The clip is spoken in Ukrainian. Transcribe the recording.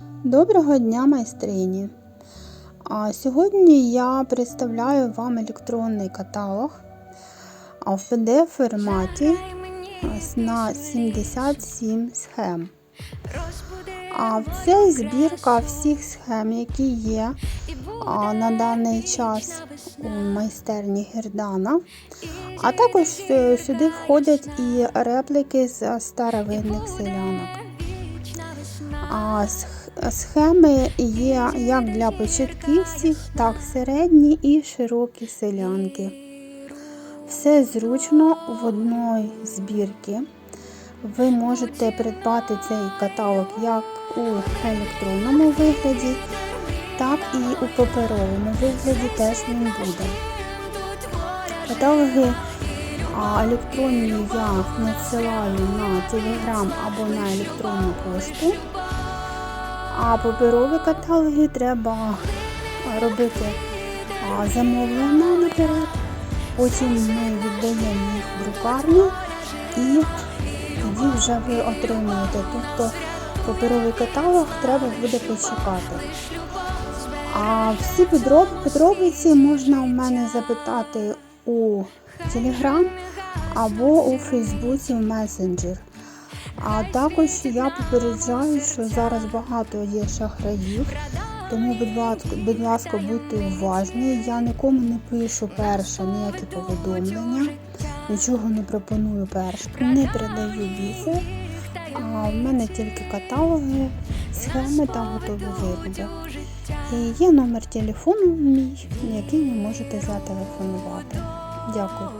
Доброго дня, майстрині! Сьогодні я представляю вам електронний каталог в PDF форматі на 77 схем. А Це збірка всіх схем, які є на даний час у майстерні Гердана. А також е, сюди входять і репліки з старовинних селянок. А схеми є як для початківців, так середні і широкі селянки. Все зручно в одній збірці. Ви можете придбати цей каталог як у електронному вигляді, так і у паперовому вигляді теж він буде. Каталоги а, електронні я надсилаю на Telegram або на електронну пошту. А паперові каталоги треба робити замовлення наперед. Потім ми віддаємо їх в друкарню і тоді вже ви отримуєте. Тобто паперовий каталог треба буде почекати. А всі подроб- подробиці можна у мене запитати у Telegram або у Фейсбуці в Messenger. А також я попереджаю, що зараз багато є шахраїв, тому, будь ласка, будь ласка, будьте уважні. Я нікому не пишу перше ніякі повідомлення, нічого не пропоную перше, не передаю бісер. А в мене тільки каталоги, схеми та готові вироби. Є номер телефону мій, який ви можете зателефонувати. Дякую.